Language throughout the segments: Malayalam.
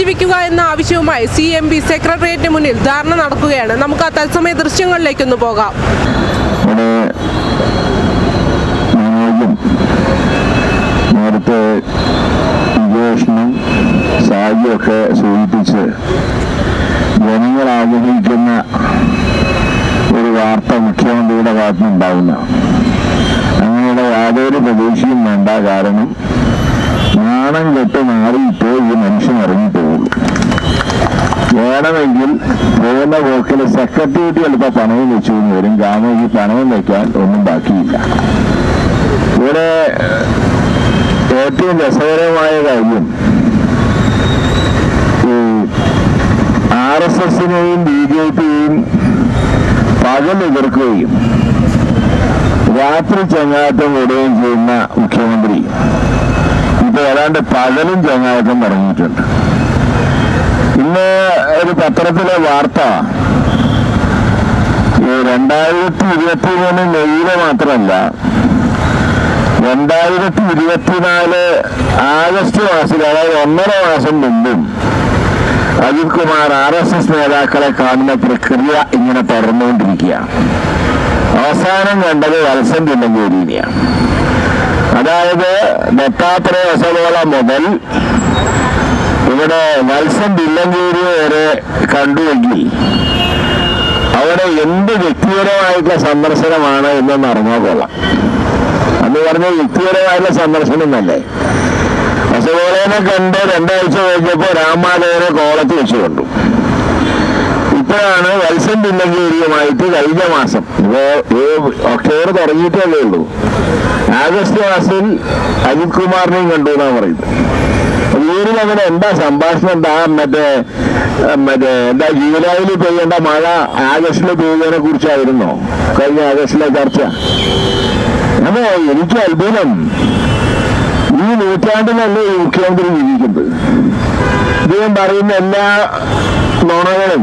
രാജിവെക്കുക എന്ന ആവശ്യവുമായി സി എം പി സെക്രട്ടേറിയറ്റിന് മുന്നിൽ ധാരണ നടക്കുകയാണ്. നമുക്ക് ആ തത്സമയ ദൃശ്യങ്ങളിലേക്കൊന്ന് പോകാം. നേരത്തെ സാജിയൊക്കെ സൂചിപ്പിച്ച് ജനങ്ങൾ ആഗ്രഹിക്കുന്ന ഒരു വാർത്ത മുഖ്യമന്ത്രിയുടെ ഭാഗത്തുനിന്നുണ്ടാവില്ല അങ്ങനെയുള്ള യാതൊരു പ്രതീക്ഷയും വേണ്ട കാരണം നാണം കെട്ട് മാറിയിട്ടേ വേണമെങ്കിൽ പോകുന്ന പോക്കിൽ സെക്രട്ടേറിയറ്റ് ചിലപ്പോൾ പണയം വെച്ചു എന്ന് വരും. ഈ പണയം വെക്കാൻ ഒന്നും ബാക്കിയില്ല. ഇവിടെ ഏറ്റവും രസകരമായ കാര്യം ഈ ആർ എസ് എസിനെയും ബി ജെ പിയും പകൽ എതിർക്കുകയും രാത്രി ചങ്ങാറ്റം വിടുകയും ചെയ്യുന്ന മുഖ്യമന്ത്രി. ഇപ്പൊ ഏതാണ്ട് പകലും ചങ്ങാറ്റം തുടങ്ങിയിട്ടുണ്ട് ഇന്ന് ഒരു പത്രത്തിലെ വാർത്ത. രണ്ടായിരത്തി ഇരുപത്തി മൂന്ന് മെയ്യിൽ മാത്രമല്ല രണ്ടായിരത്തി ഇരുപത്തിനാല് ആഗസ്റ്റ് മാസത്തിൽ അതായത് ഒന്നര മാസം മുമ്പും Ajith Kumar R S S നേതാക്കളെ കാണുന്ന പ്രക്രിയ ഇങ്ങനെ തുടർന്നുകൊണ്ടിരിക്കുക. അവസാനം കണ്ടത് വത്സൻ തില്ലങ്കേരിനെയാണ് അതായത് ദത്താത്രേയ മുതൽ ഇവിടെ വത്സൻ തില്ലങ്കേരി വരെ കണ്ടുവെങ്കിൽ അവിടെ എന്ത് വ്യക്തിപരമായിട്ടുള്ള സന്ദർശനമാണ് എന്നൊന്ന് അറിഞ്ഞാൽ കൊള്ളാം. അന്ന് പറഞ്ഞ വ്യക്തിപരമായിട്ടുള്ള സന്ദർശനം തന്നെ. വസലോളനെ കണ്ട് രണ്ടാഴ്ച കഴിഞ്ഞപ്പോ രാമാദേവനെ കോളത്തിൽ വെച്ച് ഇപ്പോഴാണ് വത്സൻ തില്ലങ്കേരിയുമായിട്ട് കഴിഞ്ഞ മാസം. ഒക്ടോബർ തുടങ്ങിയിട്ടല്ലേ ഉള്ളൂ. ആഗസ്റ്റ് മാസത്തിൽ അജിത് കുമാറിനെയും കണ്ടു എന്നാണ് പറയുന്നത്. വീടിൽ അങ്ങനെ എന്താ സംഭാഷണം? എന്താ മറ്റേ മറ്റേ എന്താ ജൂലൈയിൽ പെയ്യേണ്ട മഴ ആഗസ്റ്റിൽ പെയ്യുന്നതിനെ കുറിച്ചായിരുന്നു? കഴിഞ്ഞ ആഗസ്റ്റിലെ ചർച്ച. അപ്പോ എനിക്ക് അത്ഭുതം. ഈ നൂറ്റാണ്ടിലല്ലേ ഈ മുഖ്യമന്ത്രി ജീവിക്കുന്നത്? ഇദ്ദേഹം പറയുന്ന എല്ലാ നുണകളും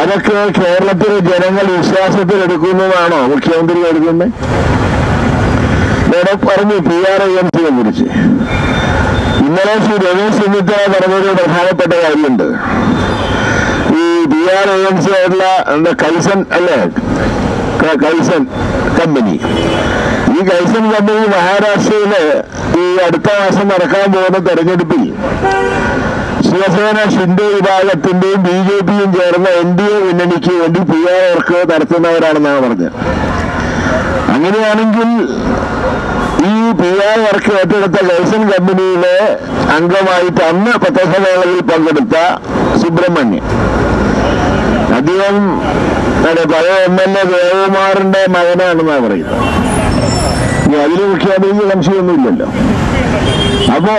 അതൊക്കെ കേരളത്തിലെ ജനങ്ങൾ വിശ്വാസത്തിൽ എടുക്കുന്നതാണോ മുഖ്യമന്ത്രി എടുക്കുന്നത്? പറഞ്ഞു പി ആർ ഐ എം സിയെ കുറിച്ച്. ഇന്നലെ ശ്രീ രമേശ് ചെന്നിത്തല പറഞ്ഞൊരു പ്രധാനപ്പെട്ട കാര്യമുണ്ട്. ഈ പി ആർ ഏജൻസി ആയിട്ടുള്ള എന്താ കൈസൺ അല്ലേ? Kaizen company. ഈ കൈസൺ കമ്പനി മഹാരാഷ്ട്രയിൽ ഈ അടുത്ത മാസം നടക്കാൻ പോകുന്ന തെരഞ്ഞെടുപ്പിൽ ശിവസേന ഷിൻഡെ വിഭാഗത്തിന്റെയും ബി ജെ പിയും ചേർന്ന എൻ ഡി എ മുന്നണിക്ക് വേണ്ടി പി ആർ വർക്ക് നടത്തുന്നവരാണെന്നാണ് പറഞ്ഞത്. അങ്ങനെയാണെങ്കിൽ ഈ പി ആർ വർക്ക് ഏറ്റെടുത്ത ലൈസൻ കമ്പനിയിലെ അംഗമായിട്ട് അന്ന് പത്രസമ്മേളനത്തിൽ പങ്കെടുത്ത സുബ്രഹ്മണ്യൻ. അദ്ദേഹം പഴയ എം എൽ എ ദേവകുമാറിന്റെ മകനാണെന്നാണ് പറയുന്നത്. ഇനി അതിന് മുഖ്യമന്ത്രിക്ക് സംശയമൊന്നുമില്ലല്ലോ. അപ്പോ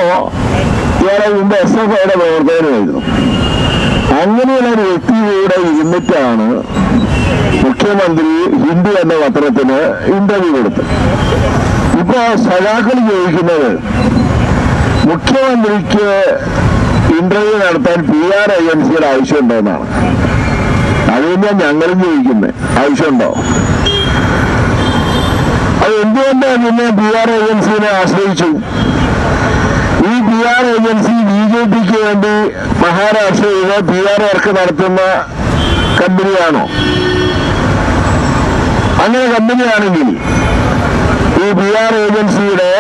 ഇയാളെ മുമ്പ് എസ് എഫ് ഐയുടെ പ്രവർത്തകനായിരുന്നു. അങ്ങനെയുള്ള ഒരു വ്യക്തിയുടെ ഇരുന്നിട്ടാണ് മുഖ്യമന്ത്രി ഹിന്ദു എന്ന പത്രത്തിന് ഇന്റർവ്യൂ കൊടുത്തു. ഇപ്പൊ സഖാക്കൾ ചോദിക്കുന്നത് മുഖ്യമന്ത്രിക്ക് ഇന്റർവ്യൂ നടത്താൻ പി ആർ ഏജൻസിയുടെ ആവശ്യമുണ്ടോ എന്നാണ്. അത് തന്നെയാണ് ഞങ്ങളും ചോദിക്കുന്നത് ആവശ്യമുണ്ടോ? അത് എന്തുകൊണ്ടാണ് പിന്നെ പി ആർ ഏജൻസിനെ ആശ്രയിച്ചു? ഈ P R agency B J പിക്ക് വേണ്ടി മഹാരാഷ്ട്രയിലെ പി ആർ വർക്ക് നടത്തുന്ന കമ്പനിയാണോ അങ്ങനെ കമ്പനിയാണെങ്കിൽ ഈ പി ആർ ഏജൻസിയുടെ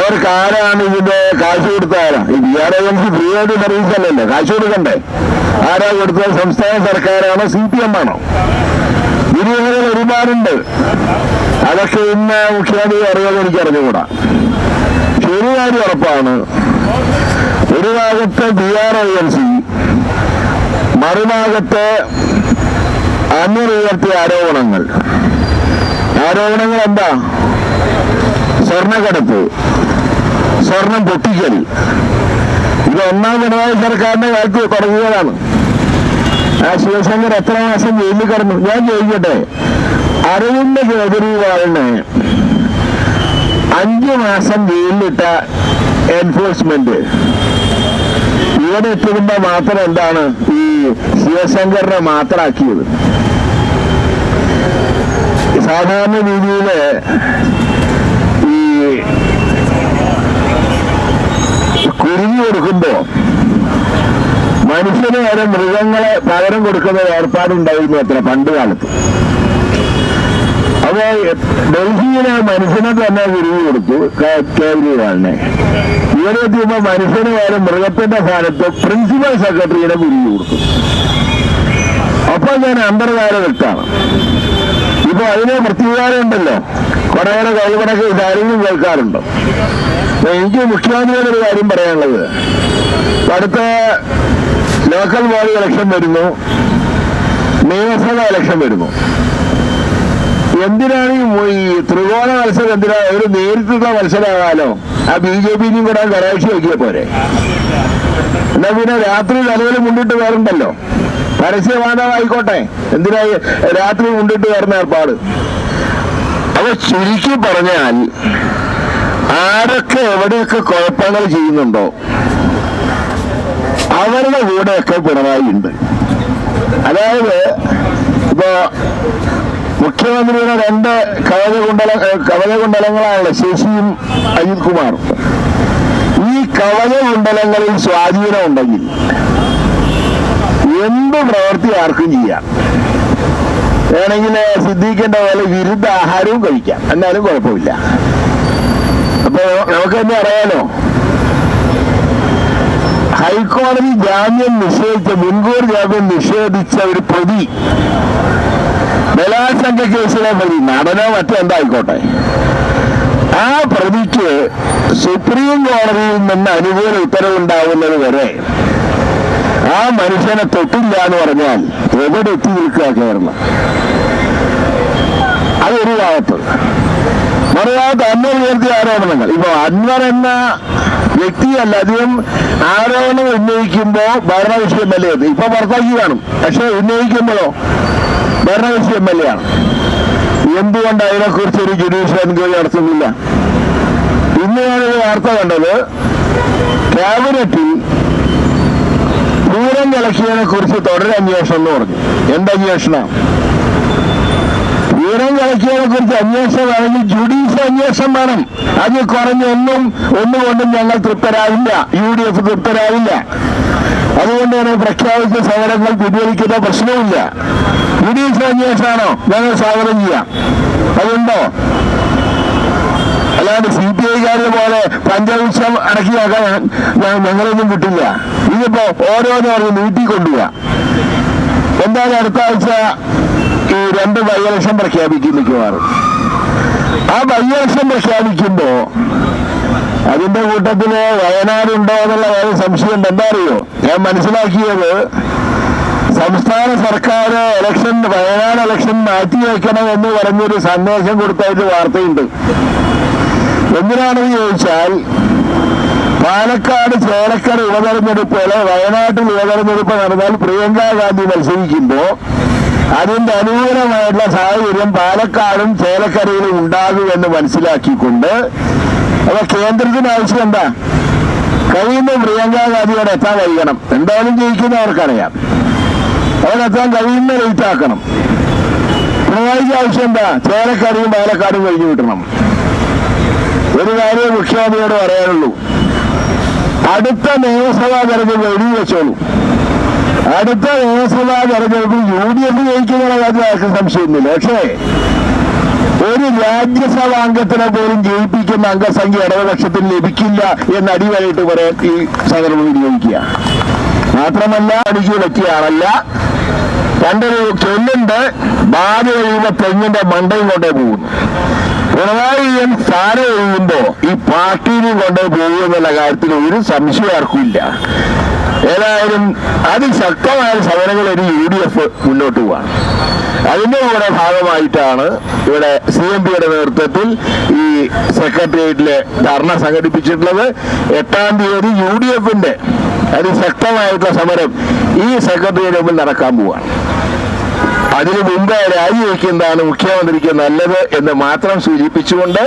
അവർക്ക് ആരാണ് ഇതിന്റെ കാശ് കൊടുത്ത ആരാ? ഈ പി ആർ ഏജൻസി ഫ്രീ ആയിട്ട് സർവീസ് അല്ലല്ലോ കാശ് കൊടുക്കണ്ടേ? ആരാ കൊടുത്തത്? സംസ്ഥാന സർക്കാരാണോ? സി പി എം ആണോ? ദുരൂഹതകൾ ഒരുപാടുണ്ട്. അതൊക്കെ ഇന്ന് മുഖ്യമന്ത്രി അറിയാതെ എനിക്ക് അറിഞ്ഞുകൂടാ. ഒരു കാര്യം ഉറപ്പാണ്. ഒരു ഭാഗത്ത് ബി ആർ ഏജൻസി മറുഭാഗത്ത് അന്വർ ഉയർത്തിയ ആരോപണങ്ങൾ. ആരോപണങ്ങൾ എന്താ സ്വർണക്കടത്ത്. സ്വർണം പൊട്ടിക്കൽ. ഇത് ഒന്നാം പിണറായി സർക്കാരിന്റെ കാലത്ത് തുടങ്ങിയതാണ്. ആ ശിവശങ്കർ എത്ര മാസം ജയിലിൽ കിടന്നു? ഞാൻ ചോദിക്കട്ടെ. അരവിന്ദ് കേജ്രിവാളിനെ അഞ്ചു മാസം ജയിലിലിട്ട എൻഫോഴ്സ്മെന്റ്. ഇവിടെ എത്തുമ്പോ മാത്രം എന്താണ്? ഈ ശിവശങ്കറിനെ മാത്രമാക്കിയത് സാധാരണ രീതിയിൽ ഈ കുരുങ്ങി കൊടുക്കുമ്പോ മനുഷ്യന് വരെ മൃഗങ്ങളെ പകരം കൊടുക്കുന്ന ഏർപ്പാടുണ്ടായിരുന്നു അത്ര പണ്ട് കാലത്ത്. അപ്പോ ഡൽഹിയിലെ മനുഷ്യനെ തന്നെ കുരുങ്ങി കൊടുത്തു കേജ്രിവാളിനെ ഇവിടെ എത്തിയപ്പോ മനുഷ്യന് വരെ മൃഗത്തിന്റെ സ്ഥാനത്ത് പ്രിൻസിപ്പൽ സെക്രട്ടറിയുടെ കുരുങ്ങി കൊടുത്തു. അപ്പൊ ഞാൻ അന്തർകാലഘട്ടാണ് ഇപ്പൊ അതിന് പ്രത്യേകതയുണ്ടല്ലോ കുറേയേറെ കൈവടക്ക് ഇതാരെങ്കിലും കേൾക്കാറുണ്ട്. എനിക്ക് മുഖ്യമന്ത്രിയുടെ ഒരു കാര്യം പറയാനുള്ളത്. അടുത്ത ലോക്കൽ ബോഡി ഇലക്ഷൻ വരുന്നു. നിയമസഭാ ഇലക്ഷൻ വരുന്നു. എന്തിനാണ് ഈ ത്രികോണ മത്സരം എന്തിനാ? ഒരു നേരിട്ടുള്ള മത്സരമാകാലോ? ആ ബി ജെ പിയും കൂടെ കരാഴ്ച വയ്ക്കിയ പോരെ. എന്നാ പിന്നെ രാത്രി തലയിൽ മുണ്ടിട്ട് വേറുണ്ടല്ലോ. പരസ്യവാദമായിക്കോട്ടെ എന്തിനാ രാത്രി മുണ്ടിട്ട് വരുന്ന ഏർപ്പാട്? അപ്പൊ ചുരുക്കി പറഞ്ഞാൽ ആരൊക്കെ എവിടെയൊക്കെ കുഴപ്പങ്ങൾ ചെയ്യുന്നുണ്ടോ അവരുടെ കൂടെയൊക്കെ പിണറായി ഉണ്ട്. അതായത് ഇപ്പോ മുഖ്യമന്ത്രിയുടെ രണ്ട് കവചകുണ്ടല കവചകുണ്ടലങ്ങളാണല്ലോ ശശിയും അജിത് കുമാറും ഈ കവചകുണ്ടലങ്ങളിൽ സ്വാധീനം ഉണ്ടെങ്കിൽ എന്ത് പ്രവൃത്തി ആർക്കും ചെയ്യാം. വേണമെങ്കിൽ സിദ്ധിക്കേണ്ട പോലെ വിരുദ്ധ ആഹാരവും കഴിക്കാം. എന്നാലും കുഴപ്പമില്ല. അപ്പൊ നമുക്ക് തന്നെ അറിയാലോ? ഹൈക്കോടതി ജാമ്യം നിഷേധിച്ച മുൻകൂർ ജാമ്യം നിഷേധിച്ച ഒരു പ്രതി ബലാത്സംഗ കേസിലെ പ്രതി നടനോ മറ്റോ എന്തായിക്കോട്ടെ? ആ പ്രതിക്ക് സുപ്രീം കോടതിയിൽ നിന്ന് അനുകൂല ഉത്തരവുണ്ടാവുന്നത് വരെ ആ മനുഷ്യനെ തൊട്ടില്ല എന്ന് പറഞ്ഞാൽ എവിടെ എത്തി നിൽക്കുക കേരളം? അതൊരു ഭാഗത്ത്. മറുഭാഗത്ത് അന്വർ ഉയർത്തിയ ആരോപണങ്ങൾ. ഇപ്പൊ അന്വർ എന്ന വ്യക്തിയല്ല അധികം ആരോപണം ഉന്നയിക്കുമ്പോ ഭരണകക്ഷി എം എൽ എ ഇപ്പൊ പുറത്താക്കി കാണും. പക്ഷെ ഉന്നയിക്കുമ്പോഴോ ഭരണകക്ഷി എം എൽ എ ആണ്. എന്തുകൊണ്ട് അതിനെക്കുറിച്ച് ഒരു ജുഡീഷ്യൽ എൻക്വയറി നടത്തുന്നില്ല? ഇന്ന് ഞാനൊരു വാർത്ത കണ്ടത് ക്യാബിനറ്റിൽ പൂരം കളക്ഷനെ കുറിച്ച് തുടരന്വേഷണം എന്ന് പറഞ്ഞു. എന്തന്വേഷണം? വിവരം കളക്ഷനെ കുറിച്ച് അന്വേഷണം വേണമെങ്കിൽ ജുഡീഷ്യൽ അന്വേഷണം വേണം. അത് കുറഞ്ഞ ഒന്നും ഒന്നുകൊണ്ടും ഞങ്ങൾ തൃപ്തരാവില്ല. യു ഡി എഫ് തൃപ്തരാവില്ല. അതുകൊണ്ട് തന്നെ പ്രഖ്യാപിച്ച സമരങ്ങൾ പിൻവലിക്കുന്ന പ്രശ്നവുമില്ല. ജുഡീഷ്യൽ അന്വേഷണമാണോ? ഞങ്ങൾ സ്വാഗതം ചെയ്യാം. അതുണ്ടോ? അല്ലാണ്ട് സി പി ഐക്കാരെ പോലെ പഞ്ചവൃക്ഷം അടക്കി നോക്കാൻ ഞ- ഞങ്ങളൊന്നും കിട്ടില്ല ഇതിപ്പോ ഓരോന്നും അവർ നീട്ടിക്കൊണ്ടുപോവാ എന്തായാലും അടുത്ത ആഴ്ച ഈ രണ്ട് ബൈ ഇലക്ഷൻ പ്രഖ്യാപിക്കും മിക്കവാറും. ആ ബൈ ഇലക്ഷൻ പ്രഖ്യാപിക്കുമ്പോ അതിന്റെ കൂട്ടത്തിൽ വയനാടുണ്ടോ എന്നുള്ള കാര്യം സംശയമുണ്ട്. എന്താ അറിയോ? ഞാൻ മനസ്സിലാക്കിയത് സംസ്ഥാന സർക്കാർ ഇലക്ഷൻ വയനാട് ഇലക്ഷൻ മാറ്റി വയ്ക്കണം എന്ന് പറഞ്ഞൊരു സന്ദേശം കൊടുത്തായിട്ട് വാർത്തയുണ്ട്. എന്തിനാണെന്ന് ചോദിച്ചാൽ പാലക്കാട് ചേലക്കര അല്ലെ വയനാട്ടിൽ ഉപതെരഞ്ഞെടുപ്പ് നടന്നാൽ പ്രിയങ്ക ഗാന്ധി മത്സരിക്കുമ്പോൾ അതിന്റെ അനുകൂലമായിട്ടുള്ള സാഹചര്യം പാലക്കാടും ചേലക്കരയിലും ഉണ്ടാകുമെന്ന് മനസ്സിലാക്കിക്കൊണ്ട് അപ്പൊ കേന്ദ്രത്തിന് ആവശ്യം എന്താ? കഴിയുന്ന പ്രിയങ്ക ഗാന്ധിയോട് എത്താൻ കഴിയണം. എന്തായാലും ജയിക്കുന്നവർക്കറിയാം. അവരെത്താൻ കഴിയുന്ന ലേറ്റ് ആക്കണം. പിണറായിക്ക് ആവശ്യം എന്താ? ചേലക്കരയും പാലക്കാടും കഴിഞ്ഞു കിട്ടണം. ഒരു കാര്യം മുഖ്യമന്ത്രിയോട് പറയാനുള്ളൂ. അടുത്ത നിയമസഭാ തെരഞ്ഞെടുപ്പ് എഴുതി വെച്ചോളൂ. അടുത്ത നിയമസഭാ തെരഞ്ഞെടുപ്പിൽ യു ഡി എഫ് ജയിക്കുന്ന കാര്യം ആർക്കും സംശയമൊന്നുമില്ല പക്ഷേ ഒരു രാജ്യസഭാ അംഗത്തിനെ പോലും ജയിപ്പിക്കുന്ന അംഗസംഖ്യ ഇടതുപക്ഷത്തിന് ലഭിക്കില്ല എന്ന് അടിവരായിട്ട് പറയാൻ ഈ സന്ദർഭം വിനിയോഗിക്കുക. മാത്രമല്ല അടിച്ചു പറ്റിയ ആളല്ല പണ്ടൊരു ചൊല്ലുണ്ട് ബാധ തെങ്ങിന്റെ മണ്ടയും കൊണ്ടേ പോകുന്നു. പിണറായി വിജയൻ സ്ഥാനം ഒഴിയുമ്പോ ഈ പാർട്ടിയിലും കൊണ്ട് പോകുമെന്നുള്ള കാര്യത്തിൽ ഒരു സംശയം ആർക്കുമില്ല ഏതായാലും അതിശക്തമായ സമരങ്ങൾ ഒരു യു ഡി എഫ് മുന്നോട്ട് പോവാണ്. അതിന്റെ കൂടെ ഭാഗമായിട്ടാണ് ഇവിടെ സി എം പിയുടെ നേതൃത്വത്തിൽ ഈ സെക്രട്ടേറിയറ്റിലെ ധർണ സംഘടിപ്പിച്ചിട്ടുള്ളത്. എട്ടാം തീയതി യു ഡി എഫിന്റെ അതിശക്തമായിട്ടുള്ള സമരം ഈ സെക്രട്ടേറിയറ്റ് മുമ്പിൽ നടക്കാൻ പോവാണ്. അതിനു മുമ്പ് രാജിവെക്കുന്നതാണ് മുഖ്യമന്ത്രിക്ക് നല്ലത് എന്ന് മാത്രം സൂചിപ്പിച്ചുകൊണ്ട്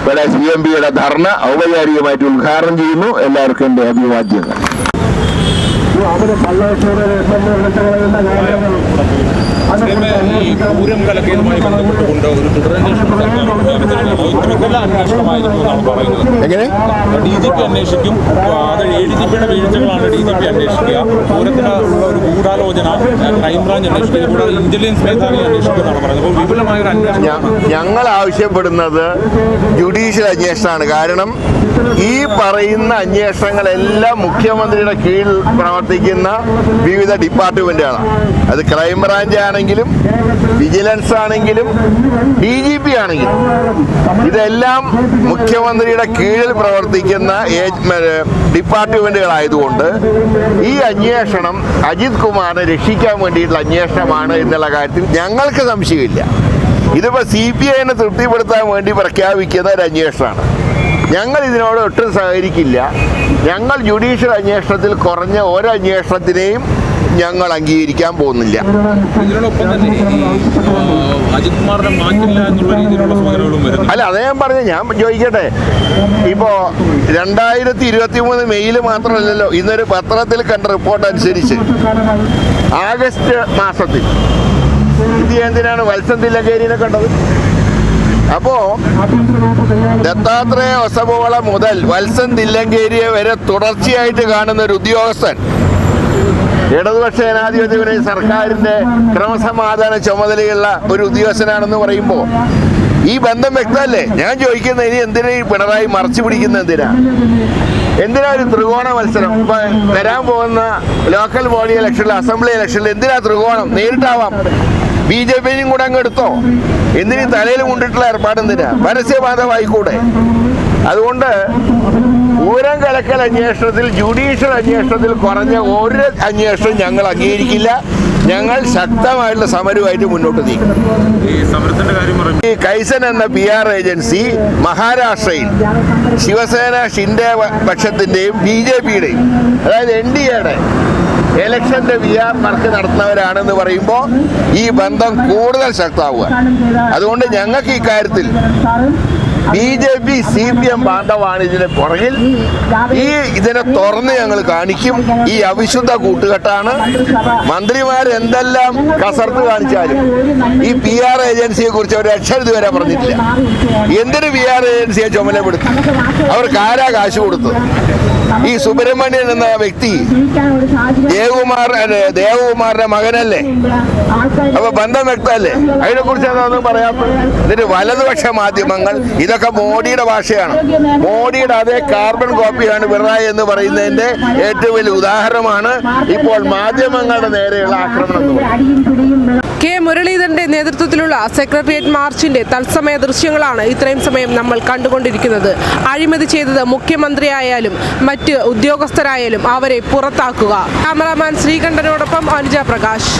ഇവിടെ സി എം പിയുടെ ധർണ ഔപചാരികമായിട്ട് ഉദ്ഘാടനം ചെയ്യുന്നു. എല്ലാവർക്കും എന്റെ അഭിവാദ്യങ്ങൾ. അവർ അതുകൊണ്ട് ഈ പൂരം കലക്കിയതുമായി ബന്ധപ്പെട്ടുകൊണ്ട് ഒരു തുടരന്വേഷണം ഇത്തരത്തിലുള്ള അന്വേഷണമായിരുന്നു എന്നാണ് പറയുന്നത് ഡി ജി പി അന്വേഷിക്കും. അത് എ ഡി ജി പിയുടെ വീഴ്ചകളാണ് ഡി ജി പി അന്വേഷിക്കുക. പൂരത്തിന് ഒരു ഗൂഢാലോചന ക്രൈംബ്രാഞ്ച് അന്വേഷിക്കുക കൂടാതെ ഇന്റലിജൻസ് മേധാവി അന്വേഷിക്കുന്നതാണ് പറയുന്നത്. അപ്പോൾ വിപുലമായ ഒരു അന്വേഷണം. ഞങ്ങൾ ആവശ്യപ്പെടുന്നത് ജുഡീഷ്യൽ അന്വേഷണമാണ്. കാരണം ഈ പറയുന്ന അന്വേഷണങ്ങളെല്ലാം മുഖ്യമന്ത്രിയുടെ കീഴിൽ പ്രവർത്തിക്കുന്ന വിവിധ ഡിപ്പാർട്ട്മെന്റുകളാണ്. അത് ക്രൈംബ്രാഞ്ച് ആണെങ്കിലും വിജിലൻസ് ആണെങ്കിലും ഡി ജി പി ആണെങ്കിലും ഇതെല്ലാം മുഖ്യമന്ത്രിയുടെ കീഴിൽ പ്രവർത്തിക്കുന്ന ഡിപ്പാർട്ട്മെന്റുകളായതുകൊണ്ട് ഈ അന്വേഷണം അജിത് കുമാറിനെ രക്ഷിക്കാൻ വേണ്ടിയിട്ടുള്ള അന്വേഷണമാണ് എന്നുള്ള കാര്യത്തിൽ ഞങ്ങൾക്ക് സംശയമില്ല. ഇതിപ്പോ സി പി ഐനെ തൃപ്തിപ്പെടുത്താൻ വേണ്ടി പ്രഖ്യാപിക്കുന്ന ഒരു അന്വേഷണമാണ്. ഞങ്ങൾ ഇതിനോട് ഒട്ടും സഹകരിക്കില്ല. ഞങ്ങൾ ജുഡീഷ്യൽ അന്വേഷണത്തിൽ കുറഞ്ഞ ഒരു അന്വേഷണത്തിനെയും ഞങ്ങൾ അംഗീകരിക്കാൻ പോകുന്നില്ല. അല്ല അതേ ഞാൻ പറഞ്ഞു ഞാൻ ചോദിക്കട്ടെ. ഇപ്പോ രണ്ടായിരത്തി ഇരുപത്തി മൂന്ന് മെയ്യിൽ മാത്രമല്ലല്ലോ ഇന്നൊരു പത്രത്തിൽ കണ്ട റിപ്പോർട്ട് അനുസരിച്ച്. ആഗസ്റ്റ് മാസത്തിൽ. ഇത് എന്തിനാണ് വത്സൻ തില്ലങ്കേരിനെ കണ്ടത്? അപ്പോ ദത്താത്രേയ ഒസബോള മുതൽ വത്സൻ തില്ലങ്കേരിയെ വരെ തുടർച്ചയായിട്ട് കാണുന്ന ഒരു ഉദ്യോഗസ്ഥൻ. ഇടതുപക്ഷ ജനാധിപത്യ സർക്കാരിന്റെ ക്രമസമാധാന ചുമതലയുള്ള ഒരു ഉദ്യോഗസ്ഥനാണെന്ന് പറയുമ്പോൾ ഈ ബന്ധം വ്യക്തമല്ലേ? ഞാൻ ചോദിക്കുന്നത് ഇനി എന്തിനാ ഈ പിണറായി മറച്ചു പിടിക്കുന്ന എന്തിനാ? എന്തിനാ ഒരു ത്രികോണ മത്സരം? ഇപ്പൊ വരാൻ പോകുന്ന ലോക്കൽ ബോഡി ഇലക്ഷനിൽ അസംബ്ലി ഇലക്ഷനിൽ എന്തിനാ ത്രികോണം? നേരിട്ടാവാം. ബി ജെ പിയും കൂടെ അങ്ങ് എടുത്തോ? എന്തിനീ തലയിൽ കൊണ്ടിട്ടുള്ള ഏർപ്പാട് എന്തിനാ? പരസ്യബാധമായിക്കൂടെ അതുകൊണ്ട് പൂരം കലക്കൽ അന്വേഷണത്തിൽ ജുഡീഷ്യൽ അന്വേഷണത്തിൽ കുറഞ്ഞ ഒരു അന്വേഷണം ഞങ്ങൾ അംഗീകരിക്കില്ല. ഞങ്ങൾ ശക്തമായിട്ടുള്ള സമരവുമായിട്ട് മുന്നോട്ട് നീക്കും ഈ കൈസൻ എന്ന പി ആർ ഏജൻസി മഹാരാഷ്ട്രയിൽ ശിവസേന ഷിൻഡെ പക്ഷത്തിന്റെയും പക്ഷത്തിന്റെയും ബി ജെ പിയുടെയും അതായത് എൻ ഡി എയുടെ ഇലക്ഷന്റെ വി ആർ വർക്ക് നടത്തുന്നവരാണെന്ന് പറയുമ്പോൾ ഈ ബന്ധം കൂടുതൽ ശക്തമാവുക. അതുകൊണ്ട് ഞങ്ങൾക്ക് ഇക്കാര്യത്തിൽ B J P C P M ബാന്ധവാണ് ഇതിന് പുറകിൽ. ഈ ഇതിനെ തുറന്ന് ഞങ്ങൾ കാണിക്കും. ഈ അവിശുദ്ധ കൂട്ടുകെട്ടാണ്. മന്ത്രിമാർ എന്തെല്ലാം കസർത്ത് കാണിച്ചാലും ഈ പി ആർ ഏജൻസിയെ കുറിച്ച് അവർ അക്ഷരം വരെ പറഞ്ഞിട്ടില്ല. എന്തിന് പി ആർ ഏജൻസിയെ ചുമലപ്പെടുത്തി? അവർക്ക് ആരാ കാശ് കൊടുത്തത്? ഈ സുബ്രഹ്മണ്യൻ എന്ന വ്യക്തി ദേവകുമാർ ദേവകുമാറിന്റെ മകനല്ലേ? അപ്പൊ ബന്ധം വ്യക്തമല്ലേ? അതിനെ കുറിച്ച് എന്താണെന്ന് പറയാത്തത് ഇതിന് വലതുപക്ഷ മാധ്യമങ്ങൾ ഇതൊക്കെ മോഡിയുടെ ഭാഷയാണ്. മോഡിയുടെ അതേ കാർബൺ കോപ്പിയാണ് പിണറായി എന്ന് പറയുന്നതിന്റെ ഏറ്റവും വലിയ ഉദാഹരണമാണ് ഇപ്പോൾ മാധ്യമങ്ങളുടെ നേരെയുള്ള ആക്രമണം എന്ന് പറയുന്നത്. കെ മുരളീധരന്റെ നേതൃത്വത്തിലുള്ള സെക്രട്ടേറിയറ്റ് മാർച്ചിന്റെ തത്സമയ ദൃശ്യങ്ങളാണ് ഇത്രയും സമയം നമ്മൾ കണ്ടുകൊണ്ടിരിക്കുന്നത്. അഴിമതി ചെയ്തത് മുഖ്യമന്ത്രിയായാലും മറ്റ് ഉദ്യോഗസ്ഥരായാലും അവരെ പുറത്താക്കുക. ക്യാമറാമാൻ ശ്രീകണ്ഠനോടൊപ്പം അനുജ പ്രകാശ്.